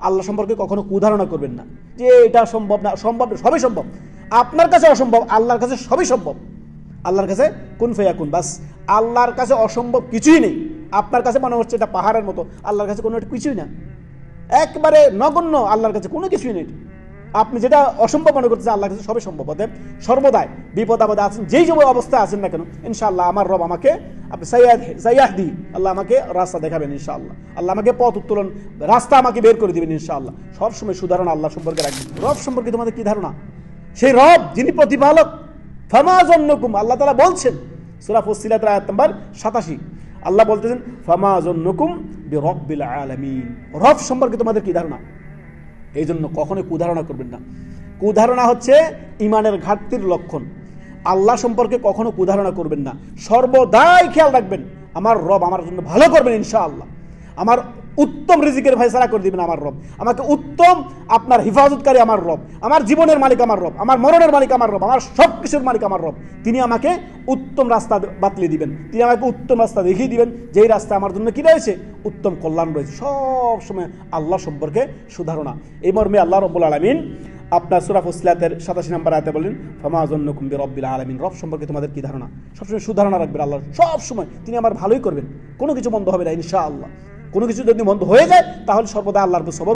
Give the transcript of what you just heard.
আল্লাহ সম্পর্কে কখনো কুধারণা করবেন না যে এটা সম্ভব না সম্ভব না, সবই সম্ভব। আপনার কাছে অসম্ভব আল্লাহর কাছে সবই সম্ভব। আল্লাহর কাছে কোন ফেয়া কোন বাস। আল্লাহর কাছে অসম্ভব কিছুই নেই। আপনার কাছে মনে হচ্ছে এটা পাহাড়ের মতো আল্লাহর কাছে কোনো একটা কিছুই না। একবারে নগণ্য আল্লাহর কাছে কোনো কিছুই নেই। আপনি যেটা অসম্ভব মনে করতেছেন আল্লাহর কাছে সবই সম্ভব। অতএব সর্বদাই বিপদ আপদে আছেন যেই যে অবস্থায় আছেন না কেন ইনশাআল্লাহ আমার রব আমাকে আপনি সাইয়াদ সাইয়াহ দি আল্লাহ আমাকে রাস্তা দেখাবেন ইনশাআল্লাহ। আল্লাহ আমাকে পথ উত্তোলন রাস্তা আমাকে বের করে দিবেন ইনশাআল্লাহ। সবসময় সুধারণা আল্লাহ সম্পর্কে রাখবেন। রব সম্পর্কে তোমাদের কি ধারণা? সেই রব যিনি প্রতিপালক, ফামাজন্নকুম, আল্লাহ তালা বলছেন, সুরা ফসিলাত আয়াত নাম্বার সাতাশি। আল্লাহ বলতেছেন, ফামাজন্নকুম বি রব্বিল আলামিন। রব সম্পর্কে তোমাদের কি ধারণা? এই জন্য কখনোই কুধারণা করবেন না। কুধারণা হচ্ছে ইমানের ঘাটতির লক্ষণ। আল্লাহ সম্পর্কে কখনো কুধারণা করবেন না। সর্বদাই খেয়াল রাখবেন, আমার রব আমার জন্য ভালো করবেন ইনশাআল্লাহ। আমার উত্তম রিজিকের ফয়সালা করে দিবেন আমার রব। আমাকে উত্তম আপনার হিফাজতকারী আমার রব, আমার জীবনের মালিক আমার রব, আমার মরণের মালিক আমার রব, আমার সব কিছুর মালিক আমার রব। তিনি আমাকে উত্তম রাস্তা বাতলে দিবেন, তিনি আমাকে উত্তম রাস্তা দেখিয়ে দিবেন, যেই রাস্তা আমার জন্য কী রয়েছে? উত্তম কল্যাণ রয়েছে। সব সময় আল্লাহ সম্পর্কে সুধারণা। এই মর্মে আল্লাহ রব্বুল আলমিন আপনার সুরা ফসলাতের সাতাশি নম্বর আয়তে বলেন ফমাজন্য কুম্বির রব্বিল আলমিন। রব সম্পর্কে তোমাদের কি ধারণা? সবসময় সুধারণা রাখবেন আল্লাহ সব সময় তিনি আমার ভালোই করবেন। কোনো কিছু বন্ধ হবে না ইনশা আল্লাহ কোনো কিছু যদি বন্ধ হয়ে যায়, তাহলে সর্বদা আল্লাহর সব